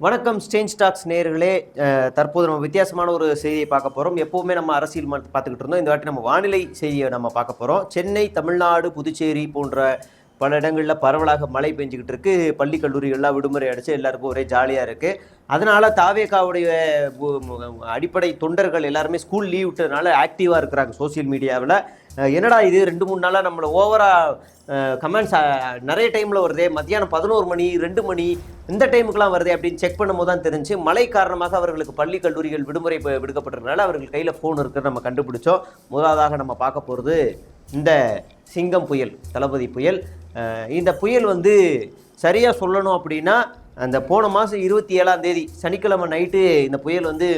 வணக்கம் strange stocks நேர்களே தற்போது நம்ம வித்தியாசமான ஒரு செய்தியை பார்க்க போகிறோம் எப்போவுமே நம்ம அரசியல் ம- பார்த்துக்கிட்டு இருந்தோம். இந்த வாட்டி நம்ம வானிலை செய்தியை நம்ம பார்க்க போகிறோம் சென்னை தமிழ்நாடு புதுச்சேரி போன்ற பல இடங்களில் பரவலாக மழை பெஞ்சிக்கிட்டு இருக்கு. பள்ளி கல்லூரிகள்லாம் விடுமுறை அடித்து எல்லாருக்கும் ஒரே ஜாலியாக இருக்குது அதனால் தாவேக்காவுடைய அடிப்படை தொண்டர்கள் எல்லாருமே ஸ்கூல் லீவ் விட்டதுனால ஆக்டிவாக இருக்கிறாங்க சோஷியல் மீடியாவில் என்னடா இது? ரெண்டு மூணு நாளாக நம்மளை ஓவராக கமெண்ட்ஸ் நிறைய டைமில் வருதே. மத்தியானம் பதினோரு மணி ரெண்டு மணி இந்த டைமுக்குலாம் வருதே அப்படின்னு செக் பண்ணும்போது தான் தெரிஞ்சு மழை காரணமாக அவர்களுக்கு பள்ளி கல்லூரிகள் விடுமுறை ப- விடுக்கப்பட்டிருக்கனால அவர்கள் கையில் ஃபோன் இருக்கிறத நம்ம கண்டுபிடிச்சோம். முதலாவதாக நம்ம பார்க்க போகிறது இந்த சிங்கம் புயல் தளபதி புயல். இந்த புயல் வந்து சரியாக சொல்லணும் அப்படின்னா அந்த போன மாதம் இருபத்தி ஏழாம் தேதி சனிக்கிழமை நைட்டு இந்த புயல் வந்து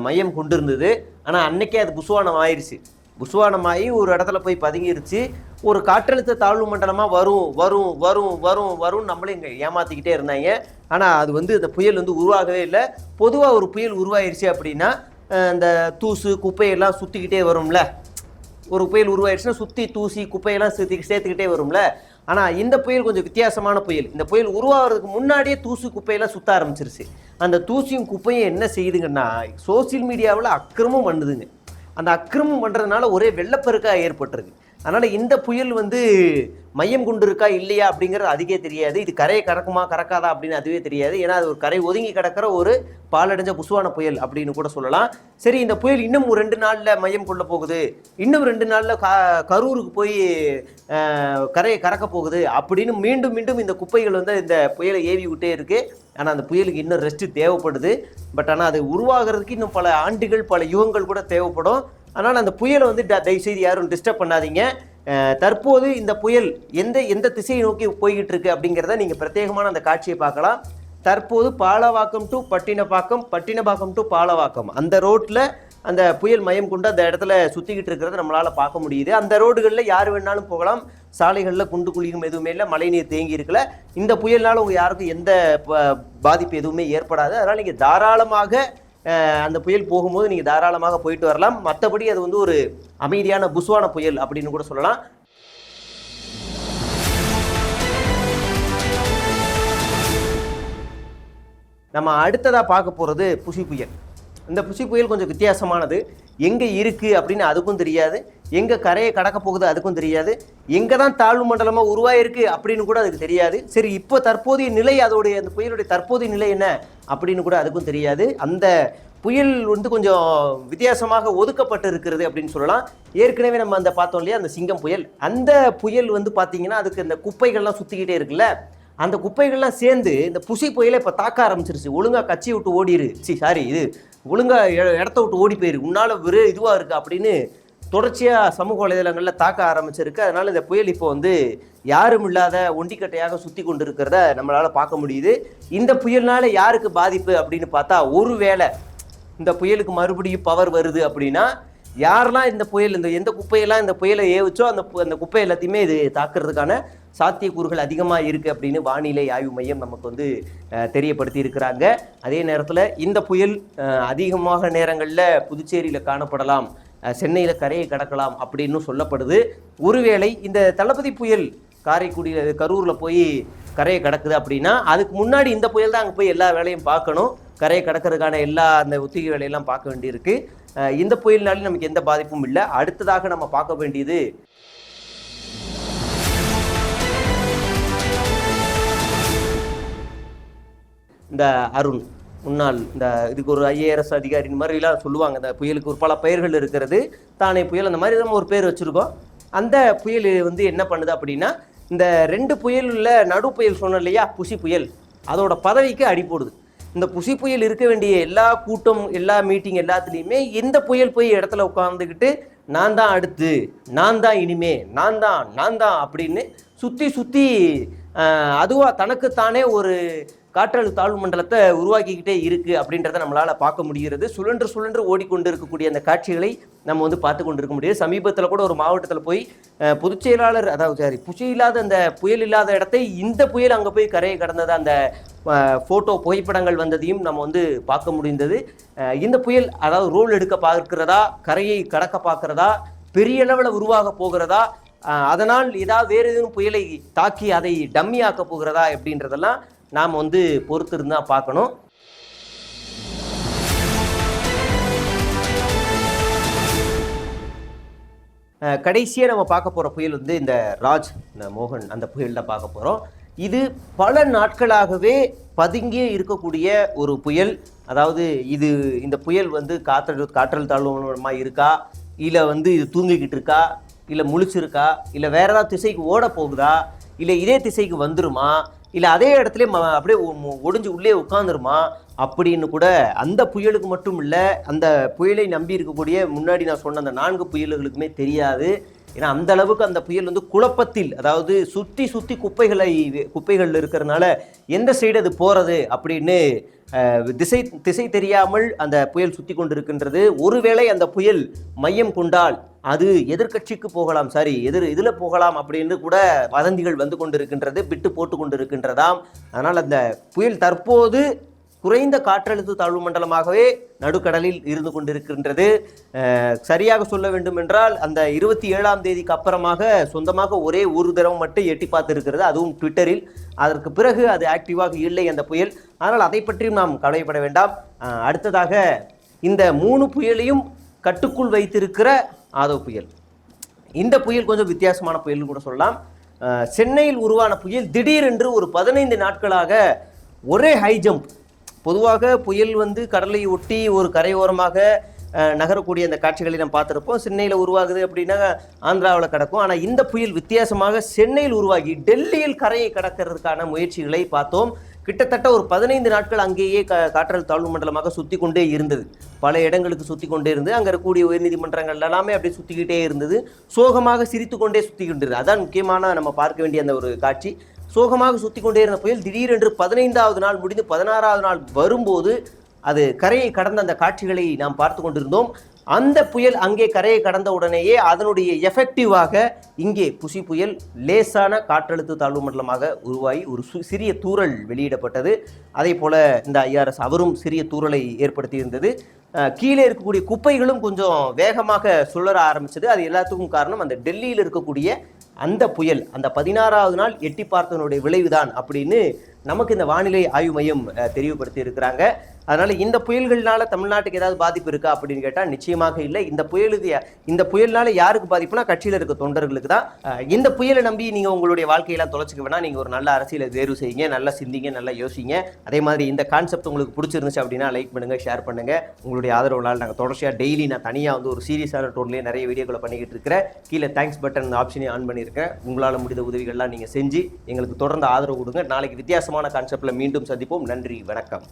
மையம் கொண்டு இருந்தது ஆனால் அன்னைக்கே அது புசுவானம் ஆயிடுச்சு புசுவானமாகி ஒரு இடத்துல போய் பதுங்கிருச்சு. ஒரு காற்றழுத்த தாழ்வு மண்டலமாக வரும் வரும் வரும் வரும் வரும் நம்மளே இங்கே ஏமாற்றிக்கிட்டே இருந்தாங்க. ஆனால் அது வந்து இந்த புயல் வந்து உருவாகவே இல்லை. பொதுவாக ஒரு புயல் உருவாயிருச்சு அப்படின்னா இந்த தூசு குப்பையெல்லாம் சுற்றிக்கிட்டே வரும்ல. ஒரு புயல் உருவாயிருச்சுன்னா சுற்றி தூசி குப்பையெல்லாம் சேர்த்து சேர்த்துக்கிட்டே வரும்ல. ஆனால் இந்த புயல் கொஞ்சம் வித்தியாசமான புயல். இந்த புயல் உருவாகிறதுக்கு முன்னாடியே தூசு குப்பையெல்லாம் சுத்த ஆரம்பிச்சிருச்சு. அந்த தூசியும் குப்பையும் என்ன செய்யுதுங்கன்னா சோஷியல் மீடியாவில் அக்கிரமம் பண்ணுதுங்க. அந்த அக்கிரமம் பண்ணுறதுனால ஒரே வெள்ளப்பெருக்காக ஏற்பட்டிருக்கு. அதனால் இந்த புயல் வந்து மையம் கொண்டு இருக்கா இல்லையா அப்படிங்கிறது அதுக்கே தெரியாது. இது கரையை கடக்குமா கறக்காதா அப்படின்னு அதுவே தெரியாது. ஏன்னா அது ஒரு கரை ஒதுங்கி கிடக்கிற ஒரு பாலடைஞ்ச புசுவான புயல் அப்படின்னு கூட சொல்லலாம். சரி இந்த புயல் இன்னும் ஒரு ரெண்டு நாளில் மையம் கொள்ள போகுது. இன்னும் ரெண்டு நாளில் கா கரூருக்கு போய் கரையை கறக்க போகுது அப்படின்னு மீண்டும் மீண்டும் இந்த குப்பைகள் வந்து இந்த புயலை ஏவி விட்டே இருக்கு. ஆனால் அந்த புயலுக்கு இன்னும் ரெஸ்ட்டு தேவைப்படுது. பட் ஆனால் அது உருவாகிறதுக்கு இன்னும் பல ஆண்டுகள் பல யுகங்கள் கூட தேவைப்படும். ஆனால் அந்த புயலை வந்து ட- தயவுசெய்து யாரும் டிஸ்டர்ப் பண்ணாதீங்க. தற்போது இந்த புயல் எந்த எந்த திசையை நோக்கி போய்கிட்டு இருக்கு அப்படிங்கிறத நீங்கள் பிரத்யேகமான அந்த காட்சியை பார்க்கலாம். தற்போது பாலவாக்கம் டு பட்டினப்பாக்கம் பட்டினப்பாக்கம் டு பாலவாக்கம். அந்த ரோட்டில் அந்த புயல் மையம் கொண்டு அந்த இடத்துல சுற்றிக்கிட்டு இருக்கிறத நம்மளால் பார்க்க முடியுது. அந்த ரோடுகளில் யார் வேணாலும் போகலாம். சாலைகளில் குண்டு குழியும் எதுவுமே இல்லை. மழைநீர் தேங்கி இருக்கல. இந்த புயல்னால் உங்கள் யாருக்கும் எந்த ப- பாதிப்பு எதுவுமே ஏற்படாது. அதனால் நீங்கள் தாராளமாக அந்த புயல் போகும்போது நீங்கள் தாராளமாக போயிட்டு வரலாம். மற்றபடி அது வந்து ஒரு அமைதியான புசுவான புயல் அப்படின்னு கூட சொல்லலாம். நம்ம அடுத்ததாக பார்க்க போகிறது புசி புயல். இந்த புசி புயல் கொஞ்சம் வித்தியாசமானது. எங்கே இருக்குது அப்படின்னு அதுக்கும் தெரியாது. எங்கே கரையை கடக்க போகுது அதுக்கும் தெரியாது. எங்கே தான் தாழ்வு மண்டலமாக உருவாயிருக்கு அப்படின்னு கூட அதுக்கு தெரியாது. சரி இப்போ தற்போதைய நிலை அதோடைய அந்த புயலுடைய தற்போதைய நிலை என்ன? அப்படின்னு கூட அதுக்கும் தெரியாது. அந்த புயல் வந்து கொஞ்சம் வித்தியாசமாக ஒதுக்கப்பட்டு இருக்கிறது அப்படின்னு சொல்லலாம். ஏற்கனவே நம்ம அந்த பார்த்தோம் இல்லையா அந்த சிங்கம் புயல். அந்த புயல் வந்து பார்த்தீங்கன்னா அதுக்கு இந்த குப்பைகள்லாம் சுற்றிக்கிட்டே இருக்குல்ல? அந்த குப்பைகள்லாம் சேர்ந்து இந்த புசி புயலை இப்போ தாக்க ஆரம்பிச்சிருச்சு. ஒழுங்கா கட்சி விட்டு ஓடிடு சி சாரி இது ஒழுங்கா இடத்த விட்டு ஓடி போயிரு. உன்னால் வெறும் இதுவாக இருக்குது அப்படின்னு தொடர்ச்சியாக சமூக வலைதளங்களில் தாக்க ஆரம்பிச்சிருக்கு. அதனால் இந்த புயல் இப்போ வந்து யாரும் இல்லாத ஒண்டிக்கட்டையாக சுற்றி கொண்டு இருக்கிறத நம்மளால் பார்க்க முடியுது. இந்த புயல்னால யாருக்கு பாதிப்பு அப்படின்னு பார்த்தா ஒருவேளை இந்த புயலுக்கு மறுபடியும் பவர் வருது அப்படின்னா யாரெல்லாம் இந்த புயல் இந்த எந்த குப்பையெல்லாம் இந்த புயலை ஏவிச்சோ அந்த பு- அந்த குப்பை எல்லாத்தையுமே இது தாக்குறதுக்கான சாத்தியக்கூறுகள் அதிகமாக இருக்குது அப்படின்னு வானிலை ஆய்வு மையம் நமக்கு வந்து தெரியப்படுத்தி இருக்கிறாங்க. அதே நேரத்தில் இந்த புயல் அதிகமாக நேரங்களில் புதுச்சேரியில் காணப்படலாம் சென்னையில் கரையை கடக்கலாம் அப்படின்னு சொல்லப்படுது. ஒருவேளை இந்த தளபதி புயல் காரைக்குடியில் கரூரில் போய் கரையை கடக்குது அப்படின்னா அதுக்கு முன்னாடி இந்த புயல் தான் அங்கே போய் எல்லா வேலையும் பார்க்கணும். கரையை கடக்கிறதுக்கான எல்லா அந்த ஒத்திகை வேலையெல்லாம் பார்க்க வேண்டியிருக்கு. அஹ் இந்த புயல்னாலும் நமக்கு எந்த பாதிப்பும் இல்லை. அடுத்ததாக நம்ம பார்க்க வேண்டியது இந்த அருண் முன்னாள் இந்த இதுக்கு ஒரு ஐஏஎஸ் அதிகாரி இந்த மாதிரிலாம் சொல்லுவாங்க. இந்த புயலுக்கு ஒரு பல பெயர்கள் இருக்கிறது. தானே புயல் அந்த மாதிரி நம்ம ஒரு பேர் வச்சுருக்கோம். அந்த புயல் வந்து என்ன பண்ணுது அப்படின்னா இந்த ரெண்டு புயலில் நடு புயல் சொன்னோம் இல்லையா புசி புயல் அதோட பதவிக்கு அடி போடுது. இந்த புசி புயல் இருக்க வேண்டிய எல்லா கூட்டம் எல்லா மீட்டிங் எல்லாத்துலேயுமே இந்த புயல் போய் இடத்துல உட்காந்துக்கிட்டு நான் தான் அடுத்து நான் தான் இனிமே நான் தான் நான் தான் அப்படின்னு சுற்றி சுற்றி அதுவாக தனக்குத்தானே ஒரு காற்றழுத்த தாழ்வு மண்டலத்தை உருவாக்கிக்கிட்டே இருக்கு அப்படின்றத நம்மளால பார்க்க முடிகிறது. சுழன்று சுழன்று ஓடிக்கொண்டு இருக்கக்கூடிய அந்த காட்சிகளை நம்ம வந்து பார்த்து கொண்டு இருக்க சமீபத்தில் கூட ஒரு மாவட்டத்தில் போய் பொதுச்செயலாளர் பொதுச் செயலாளர் அதாவது சாரி புசி இல்லாத அந்த புயல் இல்லாத இடத்தை இந்த புயல் அங்கே போய் கரையை கடந்தது அந்த ஃபோட்டோ புகைப்படங்கள் வந்ததையும் நம்ம வந்து பார்க்க முடிந்தது. இந்த புயல் அதாவது ரோல் எடுக்க பார்க்கிறதா கரையை கடக்க பார்க்கிறதா பெரிய அளவில் உருவாக போகிறதா அதனால் ஏதாவது வேறு எதுவும் புயலை தாக்கி அதை டம்மி ஆக்க போகிறதா அப்படின்றதெல்லாம் நாம் வந்து பொறுத்து இருந்தால் பார்க்கணும் கடைசியாக நம்ம பார்க்க போகிற புயல் வந்து இந்த ராஜ் இந்த மோகன் அந்த புயல் தான் பார்க்க போகிறோம் இது பல நாட்களாகவே பதுங்கி இருக்கக்கூடிய ஒரு புயல். அதாவது இது இந்த புயல் வந்து காற்று காற்றல் தாழ்வுமாக இருக்கா? இல்லை வந்து இது தூங்கிக்கிட்டு இருக்கா? இல்லை முழிச்சிருக்கா? இல்லை வேறு ஏதாவது திசைக்கு ஓட போகுதா? இல்லை இதே திசைக்கு வந்துருமா? இல்லை அதே இடத்துல ம- அப்படியே ஒ- ஒடிஞ்சு உள்ளே உட்காந்துருமா அப்படின்னு கூட அந்த புயலுக்கு மட்டும் இல்லை அந்த புயலை நம்பி இருக்கக்கூடிய முன்னாடி நான் சொன்ன அந்த நான்கு புயல்களுக்குமே தெரியாது. ஏன்னா அந்த அளவுக்கு அந்த புயல் வந்து குழப்பத்தில் அதாவது சுற்றி சுற்றி குப்பைகளை குப்பைகள் இருக்கிறதுனால எந்த சைடு அது போகிறது அப்படின்னு திசை திசை தெரியாமல் அந்த புயல் சுற்றி கொண்டிருக்கின்றது. ஒருவேளை அந்த புயல் மையம் கொண்டால் அது எதிர்க்கட்சிக்கு போகலாம் சாரி எதிர் இதில் போகலாம் அப்படின்னு கூட வதந்திகள் வந்து கொண்டிருக்கின்றது பிட்டு போட்டு கொண்டிருக்கின்றதாம். அதனால் அந்த புயல் தற்போது குறைந்த காற்றழுத்த தாழ்வு மண்டலமாகவே நடுக்கடலில் இருந்து கொண்டிருக்கின்றது. சரியாக சொல்ல வேண்டும் என்றால் அந்த இருபத்தி ஏழாம் தேதிக்கு அப்புறமாக சொந்தமாக ஒரே ஒரு தடவை மட்டும் எட்டி பார்த்துருக்கிறது அதுவும் ட்விட்டரில். அதற்கு பிறகு அது ஆக்டிவாக இல்லை அந்த புயல். ஆனால் அதை பற்றியும் நாம் கவலைப்பட வேண்டாம். அடுத்ததாக இந்த மூணு புயலையும் கட்டுக்குள் வைத்திருக்கிற ஆதவ் புயல். இந்த புயல் கொஞ்சம் வித்தியாசமான புயல்னு கூட சொல்லலாம். சென்னையில் உருவான புயல் திடீரென்று ஒரு பதினைந்து நாட்களாக ஒரே ஹை ஜம்ப் பொதுவாக புயல் வந்து கடலை ஒட்டி ஒரு கரையோரமாக நகரக்கூடிய அந்த காட்சிகளை நாம் பார்த்துருப்போம். சென்னையில் உருவாகுது அப்படின்னா ஆந்திராவில் கிடக்கும். ஆனால் இந்த புயல் வித்தியாசமாக சென்னையில் உருவாகி டெல்லியில் கரையை கடக்கிறதுக்கான முயற்சிகளை பார்த்தோம். கிட்டத்தட்ட ஒரு பதினைந்து நாட்கள் அங்கேயே கா காற்றல் தாழ்வு மண்டலமாக சுற்றி கொண்டே இருந்தது. பல இடங்களுக்கு சுற்றி கொண்டே இருந்தது. அங்கே இருக்கக்கூடிய உயர்நீதிமன்றங்கள் எல்லாமே அப்படி சுற்றிக்கிட்டே இருந்தது. சோகமாக சிரித்து கொண்டே சுற்றி கொண்டிருந்தது அதான் முக்கியமான நம்ம பார்க்க வேண்டிய அந்த ஒரு காட்சி. சோகமாக சுற்றி கொண்டே இருந்த புயல் திடீரென்று பதினைந்தாவது நாள் முடிந்து பதினாறாவது நாள் வரும்போது அது கரையை கடந்த அந்த காட்சிகளை நாம் பார்த்து கொண்டிருந்தோம். அந்த புயல் அங்கே கரையை கடந்த உடனேயே அதனுடைய எஃபெக்டிவாக இங்கே புசி புயல் லேசான காற்றழுத்த தாழ்வு மண்டலமாக உருவாகி ஒரு சு- சிறிய தூறல் வெளியிடப்பட்டது. அதே போல் இந்த ஐஆர்எஸ் அவரும் சிறிய தூறலை ஏற்படுத்தியிருந்தது. கீழே இருக்கக்கூடிய குப்பைகளும் கொஞ்சம் வேகமாக சுழற ஆரம்பிச்சது. அது எல்லாத்துக்கும் காரணம் அந்த டெல்லியில் இருக்கக்கூடிய அந்த புயல் அந்த பதினாறாவது நாள் எட்டி பார்த்தனுடைய விளைவுதான் அப்படின்னு நமக்கு இந்த வானிலை ஆய்வு மையம் தெரிவுபடுத்தி இருக்கிறாங்க. அதனால இந்த புயல்கள்னால தமிழ்நாட்டுக்கு ஏதாவது பாதிப்பு இருக்கா அப்படின்னு கேட்டால் நிச்சயமாக இல்லை. இந்த புயலுக்கு இந்த புயல்னால யாருக்கு பாதிப்புனா கட்சியில் இருக்க தொண்டர்களுக்கு தான். இந்த புயலை நம்பி நீங்கள் உங்களுடைய வாழ்க்கையெல்லாம் தொலைச்சிக்க வேணா நீங்கள் ஒரு நல்ல அரசியலை தேர்வு செய்யுங்க நல்லா சிந்திங்க நல்லா யோசிங்க. அதே மாதிரி இந்த கான்செப்ட் உங்களுக்கு பிடிச்சிருந்துச்சு அப்படின்னா லைக் பண்ணுங்க ஷேர் பண்ணுங்க. உங்களுடைய ஆதரவுனால நாங்கள் தொடர்ச்சியாக டெய்லி நான் தனியாக வந்து ஒரு சீரியஸான டோன்லேயே நிறைய வீடியோக்களை பண்ணிக்கிட்டு இருக்கிறேன். கீழே தேங்க்ஸ் பட்டன் ஆப்ஷனையும் ஆன் பண்ணியிருக்கேன் உங்களால் முடிந்த உதவிகள்லாம் நீங்கள் செஞ்சு எங்களுக்கு தொடர்ந்து ஆதரவு கொடுங்க. நாளைக்கு வித்தியாசமாக வித்தியாசமான கான்செப்டில் மீண்டும் சந்திப்போம். நன்றி வணக்கம்.